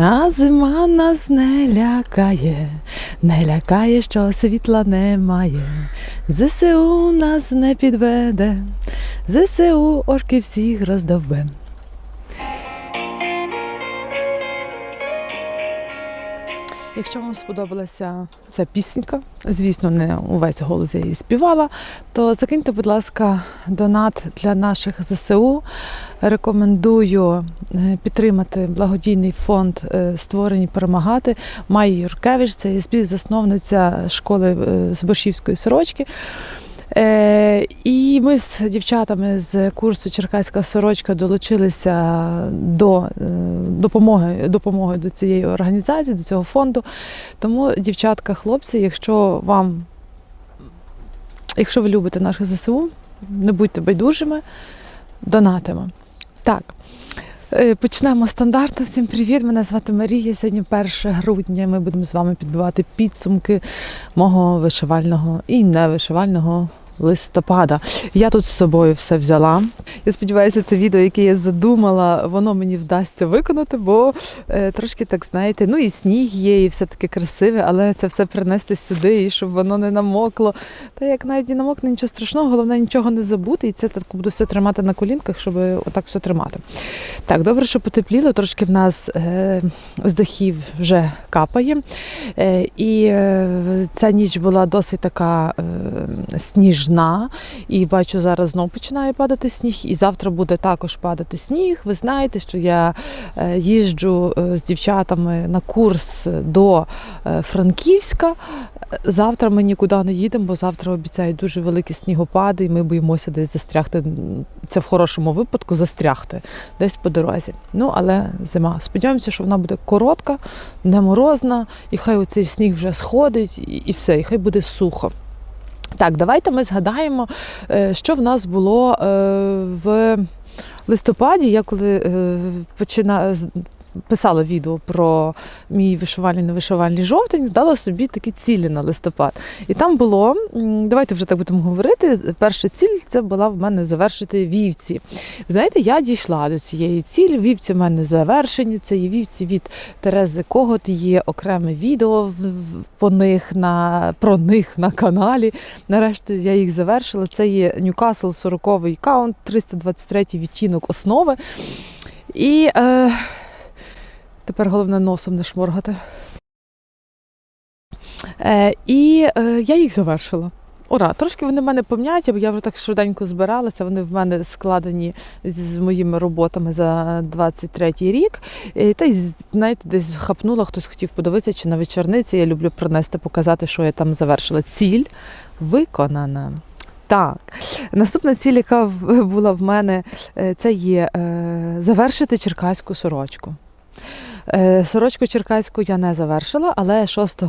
А зима нас не лякає, не лякає, що світла немає. ЗСУ нас не підведе, ЗСУ орки всіх роздовбе. Якщо вам сподобалася ця пісенька, звісно, не увесь голос я її співала, то закиньте, будь ласка, донат для наших ЗСУ. Рекомендую е, підтримати благодійний фонд е, Створені перемагати. Майя Юркевич, це є співзасновниця школи е, з Борщівської сорочки. Е, і ми з дівчатами з курсу Черкаська сорочка долучилися до е, допомоги, допомоги до цієї організації, до цього фонду. Тому, дівчатка, хлопці, якщо вам, якщо ви любите наше ЗСУ, не будьте байдужими, донатимо. Так. Е, Почнемо стандартно. Всім привіт! Мене звати Марія. Сьогодні 1 грудня. Ми будемо з вами підбивати підсумки мого вишивального і невишивального листопада. Я тут з собою все взяла. Я сподіваюся, це відео, яке я задумала, воно мені вдасться виконати, бо е, трошки так знаєте, ну і сніг є, і все таке красиве, але це все принести сюди, і щоб воно не намокло. Та як навіть і намокне, нічого страшного, головне нічого не забути. І це так буду все тримати на колінках, щоб отак все тримати. Так, добре, що потепліло, трошки в нас е, з дахів вже капає. Е, і е, ця ніч була досить така е, сніжна. І бачу, зараз знов починає падати сніг, і завтра буде також падати сніг. Ви знаєте, що я е, їжджу е, з дівчатами на курс до е, Франківська. Завтра ми нікуди не їдемо, бо завтра обіцяють дуже великі снігопади, і ми боїмося десь застрягти. Це в хорошому випадку застрягти десь по дорозі. Ну, але зима. Сподіваємося, що вона буде коротка, не морозна, і хай оцей сніг вже сходить, і все, і хай буде сухо. Так, давайте ми згадаємо, е, що в нас було е, в листопаді. Я коли е, почина... писала відео про мій вишивальний невишивальний жовтень, дала собі такі цілі на листопад. І там було, давайте вже так будемо говорити. Перша ціль це була в мене завершити вівці. Знаєте, я дійшла до цієї цілі. Вівці в мене завершені. Це є вівці від Терези Когот. Є окреме відео по них на про них на каналі. Нарешті я їх завершила. Це є Ньюкасл 40-й каунт, 323 відтінок основи. І е, тепер головне носом не шморгати. Е, і е, я їх завершила. Ура, трошки вони в мене помняті, бо я вже так швиденько збиралася. Вони в мене складені з, з моїми роботами за 23-й рік. І, та й знаєте, десь хапнула, хтось хотів подивитися, чи на вечорниці. Я люблю принести, показати, що я там завершила. Ціль виконана. Так, наступна ціль, яка була в мене, е, це є е, завершити черкаську сорочку. Е, Сорочку черкаську я не завершила, але 6,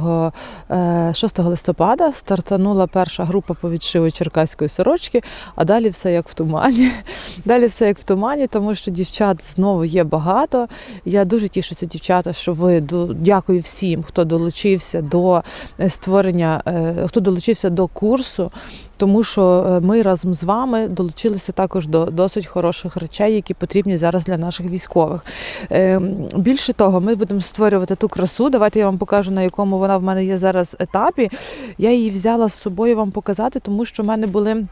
е, 6 листопада стартанула перша група по відшиву черкаської сорочки, а далі все як в тумані. Далі все як в тумані, тому що дівчат знову є багато. Я дуже тішуся, дівчата, що ви дякую всім, хто долучився до е, створення, е, хто долучився до курсу. Тому що е, ми разом з вами долучилися також до досить хороших речей, які потрібні зараз для наших військових. Е, Більше того, ми будемо створювати ту красу. Давайте я вам покажу, на якому вона в мене є зараз етапі. Я її взяла з собою вам показати, тому що в мене були.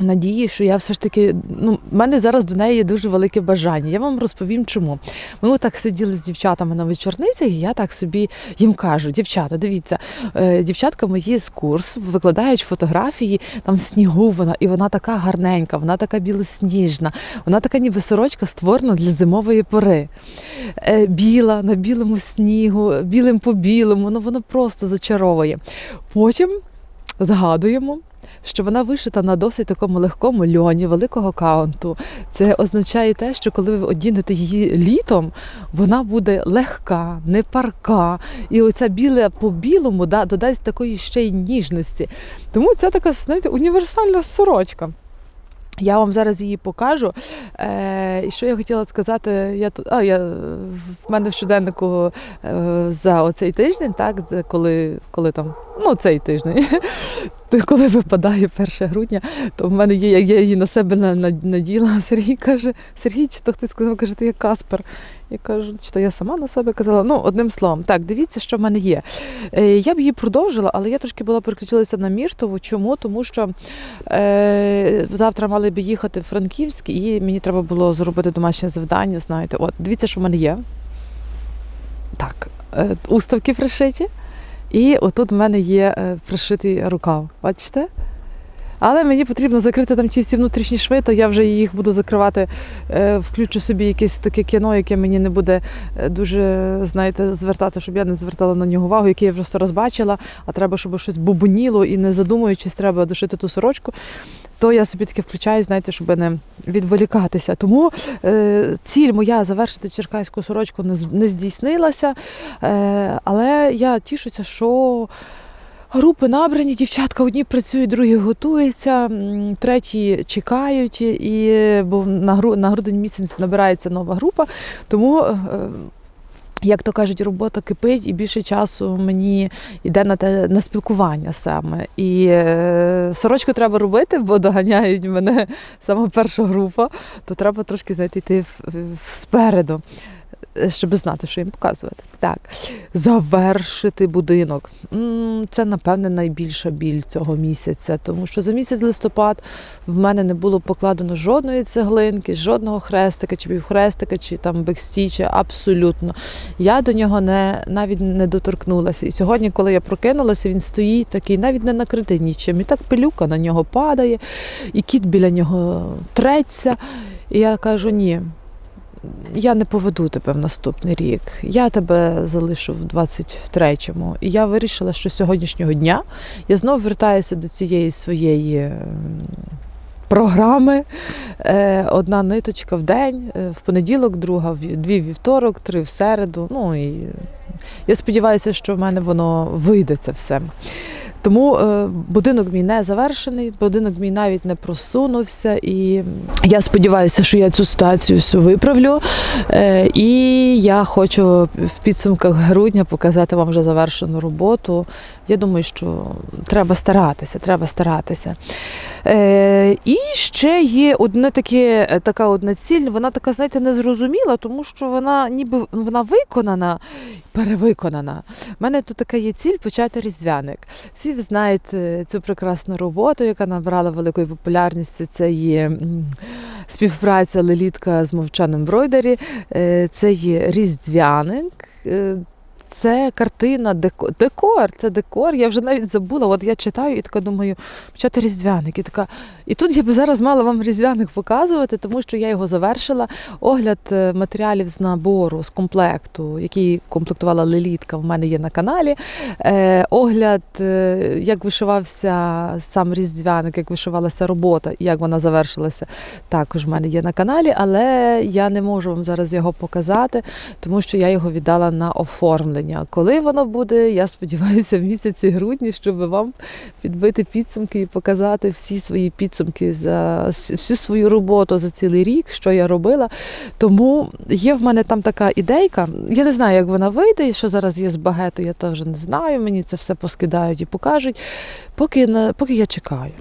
Надії, що я все ж таки, ну, в мене зараз до неї є дуже велике бажання. Я вам розповім, чому. Ми отак сиділи з дівчатами на вечорницях, і я так собі їм кажу: дівчата, дивіться, е, дівчатка мої з курсу викладають фотографії там снігу. Вона і вона така гарненька, вона така білосніжна, вона така ніби сорочка створена для зимової пори. Е, Біла на білому снігу, білим по білому, ну воно просто зачаровує. Потім згадуємо. Що вона вишита на досить такому легкому льоні великого каунту. Це означає те, що коли ви одінете її літом, вона буде легка, не парка. І оця біле по білому да, додасть такої ще й ніжності. Тому це така, знаєте, універсальна сорочка. Я вам зараз її покажу. Е, і що я хотіла сказати, я тут, а, я, в мене в щоденнику е, за оцей тиждень, так, коли, коли там ну цей тиждень. Коли випадає 1 грудня, то в мене є, я її на себе на- на- наділа. Сергій каже: Сергій, чи то хтось сказав, каже, ти як Каспер. Я кажу, чи то я сама на себе казала. Ну, одним словом, так, дивіться, що в мене є. Е, я б її продовжила, але я трошки була переключилася на Міртову. Чому? Тому що е, завтра мали б їхати в Франківськ, і мені треба було зробити домашнє завдання. Знаєте, от дивіться, що в мене є. Так, е, уставки пришиті. І отут в мене є е, пришитий рукав. Бачите? Але мені потрібно закрити там ті всі внутрішні шви, то я вже їх буду закривати, е, включу собі якесь таке кіно, яке мені не буде е, дуже, знаєте, звертати, щоб я не звертала на нього увагу, яке я вже сто раз бачила, а треба, щоб щось бубоніло і не задумуючись, треба дошити ту сорочку. То я собі таке включаю, знаєте, щоб не відволікатися. Тому е, ціль моя завершити черкаську сорочку не, не здійснилася. Е, але я тішуся, що групи набрані, дівчатка одні працюють, другі готуються, треті чекають, і, бо на, гру, на грудень місяць набирається нова група. Тому. е, як то кажуть, робота кипить, і більше часу мені йде на те на спілкування саме. І е, сорочку треба робити, бо доганяють мене саме перша група, то треба трошки знаєте, йти спереду, щоб знати, що їм показувати. Так, завершити будинок. Це, напевне, найбільша біль цього місяця, тому що за місяць листопад в мене не було покладено жодної цеглинки, жодного хрестика, чи півхрестика, чи там бекстіча, абсолютно. Я до нього не, навіть не доторкнулася. І сьогодні, коли я прокинулася, він стоїть такий, навіть не накритий нічим. І так пилюка на нього падає, і кіт біля нього треться. І я кажу: ні, я не поведу тебе в наступний рік. Я тебе залишу в 23-му. І я вирішила, що з сьогоднішнього дня я знову вертаюся до цієї своєї. ем, Програми Е, одна ниточка в день, е, в понеділок, друга дві вівторок, три в середу. Ну і я сподіваюся, що в мене воно вийде це все. Тому е, будинок мій не завершений, будинок мій навіть не просунувся, і я сподіваюся, що я цю ситуацію всю виправлю. Е, і я хочу в підсумках грудня показати вам вже завершену роботу. Я думаю, що треба старатися, треба старатися. Е, і ще є одне таке, така одна ціль, вона така, знаєте, незрозуміла, тому що вона ніби вона виконана, перевиконана. У мене тут така є ціль почати різдвяник. Всі ви знаєте цю прекрасну роботу, яка набрала великої популярності. Це є співпраця Лелітка з мовчаном бройдері. Е, Це є різдвяник. Це картина, деко- декор, це декор. Я вже навіть забула. От я читаю і така думаю, почати різдвяник. І така. І тут я би зараз мала вам різдвяник показувати, тому що я його завершила. Огляд е, матеріалів з набору, з комплекту, який комплектувала Лелітка, в мене є на каналі. Е, огляд, е, як вишивався сам різдвяник, як вишивалася робота як вона завершилася, також в мене є на каналі, але я не можу вам зараз його показати, тому що я його віддала на оформлення. Коли воно буде, я сподіваюся, в місяці грудні, щоб вам підбити підсумки і показати всі свої підсумки за всю свою роботу за цілий рік, що я робила. Тому є в мене там така ідейка. Я не знаю, як вона вийде, і що зараз є з багету, я теж не знаю. Мені це все поскидають і покажуть. Поки, поки я чекаю.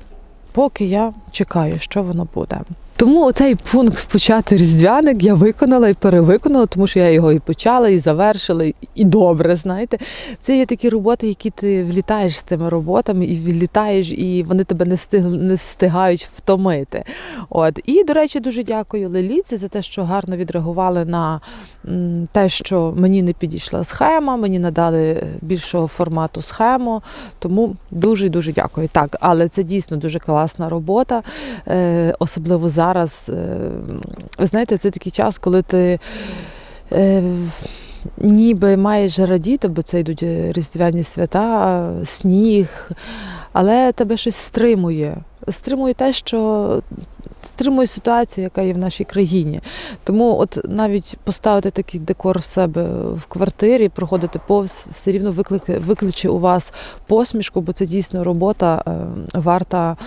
Поки я чекаю, що воно буде. Тому оцей пункт почати різдвяник я виконала і перевиконала, тому що я його і почала, і завершила, і- добре, знаєте. Це є такі роботи, які ти влітаєш з тими роботами і влітаєш, і вони тебе не встиг, не встигають втомити. От. І, до речі, дуже дякую Леліці за те, що гарно відреагували на те, що мені не підійшла схема, мені надали більшого формату схему. Тому дуже дуже дякую. Так, але це дійсно дуже класна робота, е, особливо зараз. Е, ви знаєте, це такий час, коли ти. Е, Ніби маєш радіти, бо це йдуть різдвяні свята, сніг, але тебе щось стримує. Стримує те, що стримує ситуацію, яка є в нашій країні. Тому, от навіть поставити такий декор в себе в квартирі, проходити повз, все рівно викликає, викличе у вас посмішку, бо це дійсно робота е, варта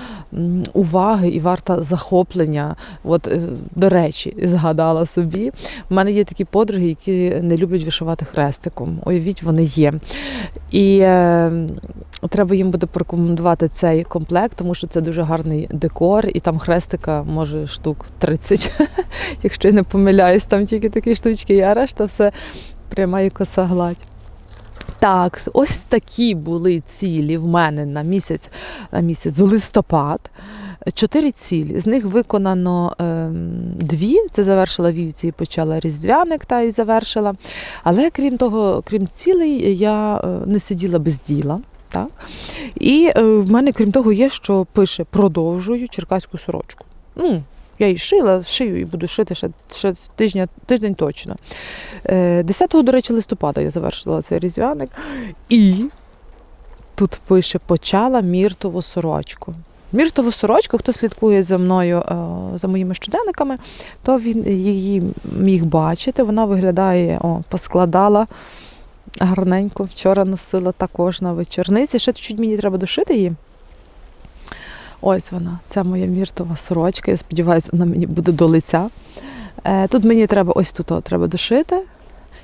уваги і варта захоплення. От, е, до речі, згадала собі. У мене є такі подруги, які не люблять вишивати хрестиком. Уявіть, вони є. І е, треба їм буде порекомендувати цей комплект, тому що це дуже гарний декор, і там хрестика може штук 30, якщо я не помиляюсь, там тільки такі штучки, а решта все пряма і коса гладь. Так, ось такі були цілі в мене на місяць, на місяць листопад. Чотири цілі. З них виконано ем, дві. Це завершила вівці і почала різдвяник та і завершила. Але крім того, крім цілей, я е, не сиділа без діла. Так? І е, в мене, крім того, є, що пише продовжую черкаську сорочку. Ну, я її шила, шию і буду шити ще, ще тижня, тиждень точно. Е, 10, до речі, листопада я завершила цей різдвяник. І тут пише почала міртову сорочку. Міртову сорочку, хто слідкує за мною, е, за моїми щоденниками, то він її міг бачити. Вона виглядає, о, поскладала гарненько. Вчора носила також на вечорниці. Ще чуть мені треба дошити її. Ось вона, ця моя міртова сорочка. Я сподіваюся, вона мені буде до лиця. Е, Тут мені треба ось тут треба дошити.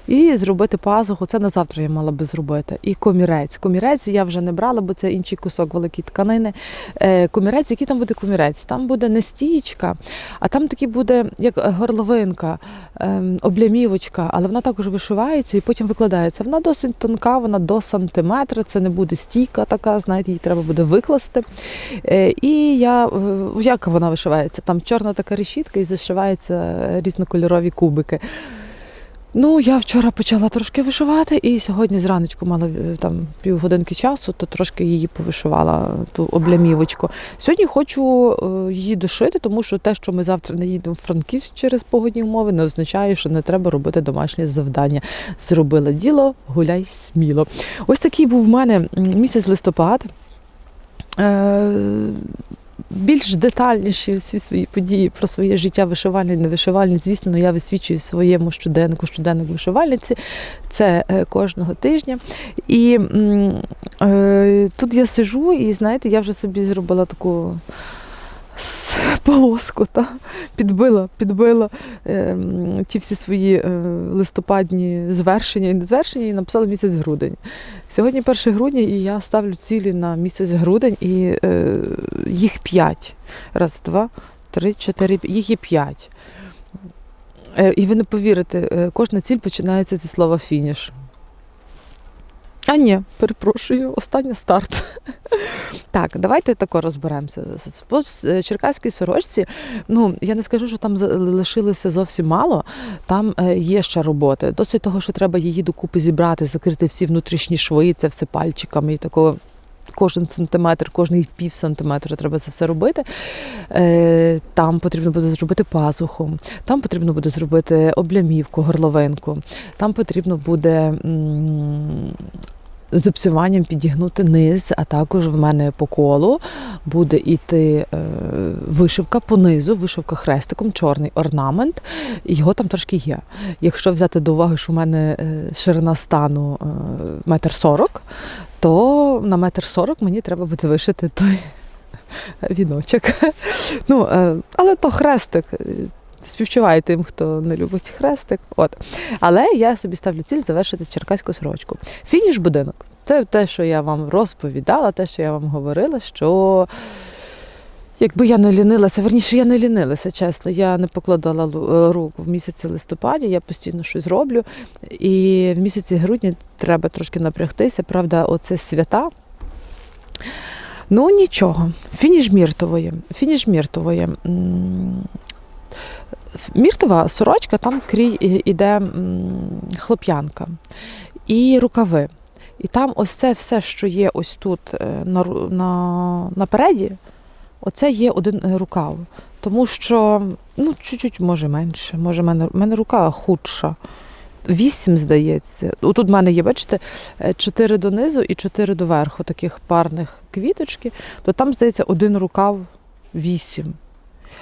І зробити пазуху. Це на завтра я мала би зробити. І комірець. Комірець я вже не брала, бо це інший кусок великої тканини. Е, комірець, який там буде комірець? Там буде не стічка, а там такий буде як горловинка, ем, облямівочка, але вона також вишивається і потім викладається. Вона досить тонка, вона до сантиметра. Це не буде стійка така, знаєте, її треба буде викласти. Е, і я е, як вона вишивається? Там чорна така решітка і зашиваються різнокольорові кубики. Ну, я вчора почала трошки вишивати, і сьогодні зраночку мала е, там півгодинки часу, то трошки її повишивала, ту облямівочку. Сьогодні хочу е, її дошити, тому що те, що ми завтра не їдемо в Франківськ через погодні умови, не означає, що не треба робити домашнє завдання. Зробила діло, гуляй сміло. Ось такий був в мене місяць листопад. Більш детальніші всі свої події про своє життя вишивальне, не вишивальне, звісно, я висвічую в своєму щоденнику, щоденник вишивальниці. Це е, кожного тижня. І е, тут я сижу, і знаєте, я вже собі зробила таку. С- Полоску та підбила, підбила е, ті всі свої е, листопадні звершення і незвершення і написала місяць грудень. Сьогодні 1 грудня, і я ставлю цілі на місяць грудень, і е, їх п'ять. Раз, два, три, чотири, їх є п'ять. Е, і ви не повірите, е, кожна ціль починається зі слова фініш. А ні, перепрошую, останній старт. Так, давайте тако розберемося. По черкаській сорочці, ну я не скажу, що там лишилося зовсім мало. Там е, є ще роботи. Досить того, що треба її докупи зібрати, закрити всі внутрішні шви, це все пальчиками і такого. Кожен сантиметр, кожний пів сантиметра треба це все робити. Е, Там потрібно буде зробити пазуху, там потрібно буде зробити облямівку, горловинку, там потрібно буде з обсюванням підігнути низ, а також в мене по колу буде йти е, вишивка по низу, вишивка хрестиком, чорний орнамент. Його там трошки є. Якщо взяти до уваги, що в мене е, ширина стану е, метр сорок, то на метр сорок мені треба буде вишити той віночок. Ну, але то хрестик. Співчуваю тим, хто не любить хрестик. От. Але я собі ставлю ціль завершити черкаську сорочку. Фініш будинок. Це те, що я вам розповідала, те, що я вам говорила, що якби я не лінилася, верніше, я не лінилася, чесно. Я не покладала е, руку в місяці листопаді, я постійно щось роблю. І в місяці грудні треба трошки напрягтися. Правда, оце свята. Ну, нічого. Фініш міртової. Фініш міртової. Міртова сорочка, там крій іде хлоп'янка і рукави. І там ось це все, що є ось тут е, на, на, напереді, оце є один е, рукав. Тому що, ну, чуть-чуть може менше, може, в мене, мене рука худша. Вісім, здається. Тут в мене є, бачите, е, чотири донизу і чотири доверху, таких парних квіточки, то там, здається, один рукав вісім.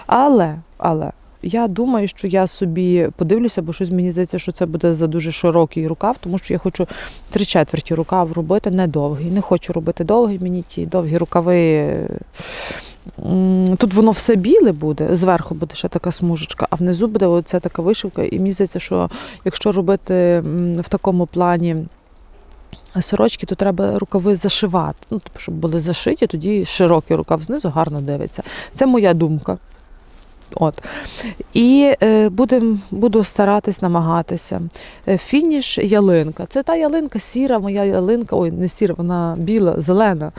Але, але. Я думаю, що я собі подивлюся, бо щось мені здається, що це буде за дуже широкий рукав, тому що я хочу три четверті рукав робити не довгий. Не хочу робити довгий, мені ті довгі рукави. Тут воно все біле буде, зверху буде ще така смужечка, а внизу буде оця така вишивка. І мені здається, що якщо робити в такому плані сорочки, то треба рукави зашивати. Ну, тобто, щоб були зашиті, тоді широкий рукав знизу гарно дивиться. Це моя думка. От. І е, будем, буду старатись намагатися. Е, Фініш ялинка. Це та ялинка сіра, моя ялинка, ой, не сіра, вона біла, зелена.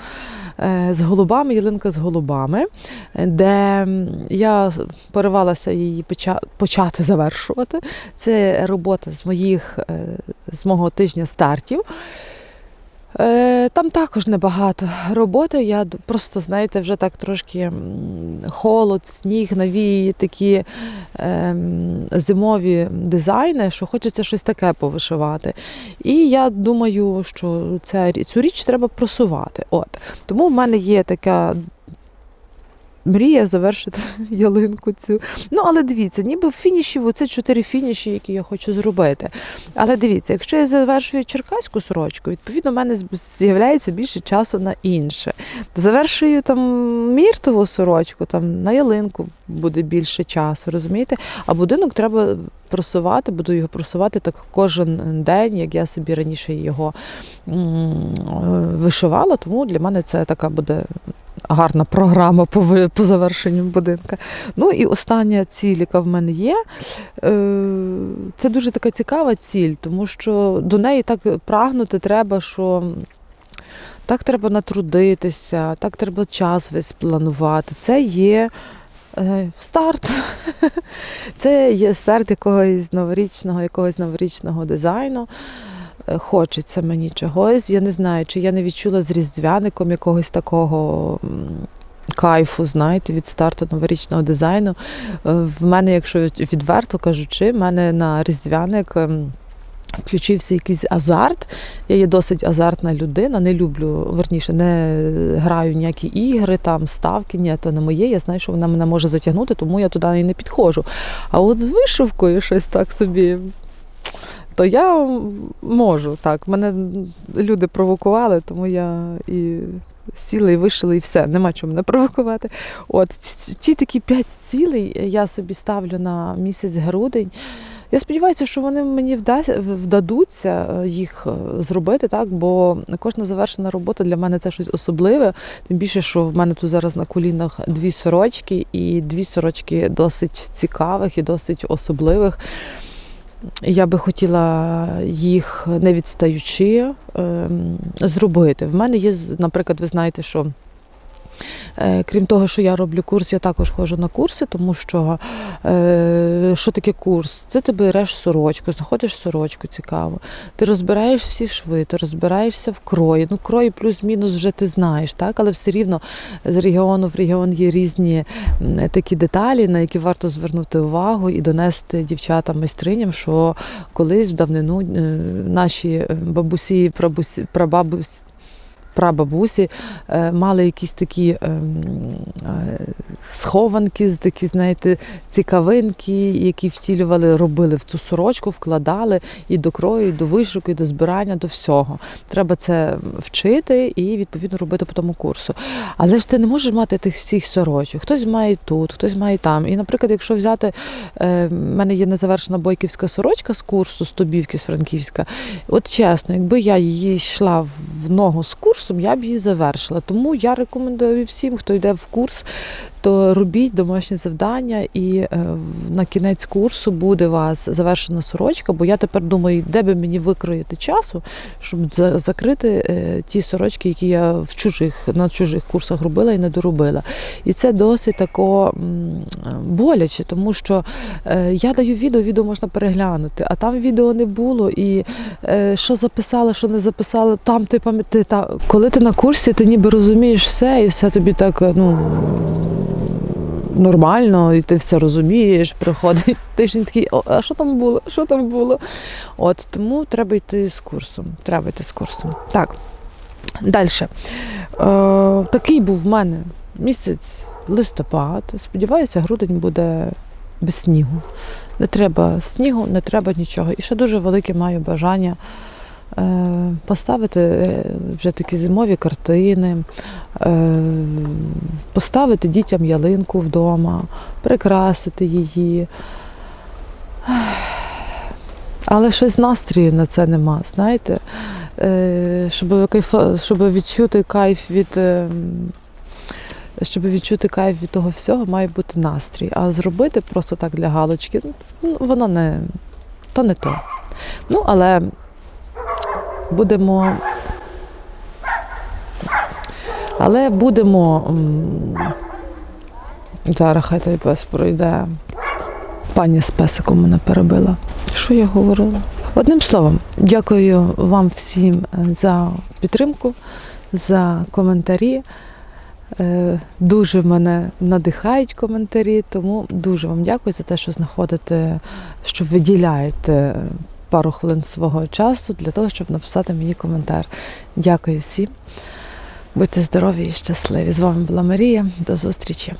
е, З голубами, ялинка з голубами, де я поривалася її поча- почати завершувати. Це робота з моїх е, з мого тижня стартів. Е, Там також небагато роботи. Я просто, знаєте, вже так трошки холод, сніг, нові такі е, зимові дизайни, що хочеться щось таке повишивати. І я думаю, що ця, цю річ треба просувати. От. Тому в мене є така. Мрія завершити ялинку цю. Ну, але дивіться, ніби в фініші, оце чотири фініші, які я хочу зробити. Але дивіться, якщо я завершую черкаську сорочку, відповідно, в мене з'являється більше часу на інше. Завершую там міртову сорочку, там на ялинку буде більше часу, розумієте? А будинок треба просувати, буду його просувати так кожен день, як я собі раніше його е, вишивала. Тому для мене це така буде. Гарна програма по, по завершенню будинка. Ну і остання ціль, яка в мене є, е, це дуже така цікава ціль, тому що до неї так прагнути треба, що так треба натрудитися, так треба час весь планувати. Це є е, старт. Це є старт якогось новорічного, якогось новорічного дизайну. Е, Хочеться мені чогось. Я не знаю, чи я не відчула з різдвяником якогось такого. Кайфу, знаєте, від старту новорічного дизайну. Е, В мене, якщо відверто кажучи, в мене на різдвяник ем, включився якийсь азарт. Я є досить азартна людина, не люблю, верніше, не граю ніякі ігри, там ставки, ні, то не моє. Я знаю, що вона мене може затягнути, тому я туди і не підходжу. А от з вишивкою щось так собі. То я можу так. Мене люди провокували, тому я і сіла і вишила, і все, нема чого мене провокувати. От ті такі п'ять цілей я собі ставлю на місяць грудень. Я сподіваюся, що вони мені вда- вдадуться е, їх е, зробити, так, бо кожна завершена робота для мене це щось особливе. Тим більше, що в мене тут зараз на колінах дві сорочки, і дві сорочки досить цікавих і досить особливих. Я би хотіла їх не відстаючи ем, зробити. В мене є, наприклад, ви знаєте, що Крім того, що я роблю курс, я також ходжу на курси, тому що е, що таке курс? Це ти береш сорочку, знаходиш сорочку цікаво. Ти розбираєш всі шви, ти розбираєшся в крої. Ну, крої плюс-мінус вже ти знаєш, так? але все рівно з регіону в регіон є різні такі деталі, на які варто звернути увагу і донести дівчатам майстриням, що колись в давнину е, наші е, бабусі, прабусі, прабабусі. Прабабусі е, мали якісь такі ем, е, схованки, такі, знаєте, цікавинки, які втілювали, робили в цю сорочку, вкладали і до крою, і до вишивки, і до збирання, до всього. Треба це вчити і відповідно робити по тому курсу. Але ж ти не можеш мати тих всіх сорочок. Хтось має тут, хтось має там. І, наприклад, якщо взяти, е, в мене є незавершена бойківська сорочка з курсу, з Тобівки, з Франківська. От чесно, якби я її йшла в ногу з курсом, я б її завершила. Тому я рекомендую всім, хто йде в курс, то робіть домашнє завдання, і е, на кінець курсу буде у вас завершена сорочка. Бо я тепер думаю, де би мені викроїти часу, щоб закрити е, ті сорочки, які я в чужих на чужих курсах робила і не доробила. І це досить тако боляче, тому що е, я даю відео, відео можна переглянути, а там відео не було. І що записала, що не записала, там ти пам'ятаєш. Та коли ти на курсі, ти ніби розумієш все, і все тобі так ну. Нормально, і ти все розумієш, приходить тиждень такий, а що там було? Що там було? От тому треба йти з курсом. Треба йти з курсом. Так. Далі. Е, такий був в мене місяць листопад. Сподіваюся, грудень буде без снігу. Не треба снігу, не треба нічого. І ще дуже велике маю бажання поставити е, вже такі зимові картини, е, поставити дітям ялинку вдома, прикрасити її. Але щось настрою на це нема, знаєте, Е, щоб, кайф, щоб відчути кайф від. е, Щоб відчути кайф від того всього, має бути настрій. А зробити просто так для галочки, ну, воно не то не то. Ну, але будемо. Але будемо. Зараз хай той пес пройде. Пані з песиком мене перебила. Що я говорила? Одним словом, дякую вам всім е, за підтримку, за коментарі. Е, Дуже мене надихають коментарі, тому дуже вам дякую за те, що знаходите, що виділяєте пару хвилин свого часу для того, щоб написати мені коментар. Дякую всім. Будьте здорові і щасливі. З вами була Марія. До зустрічі.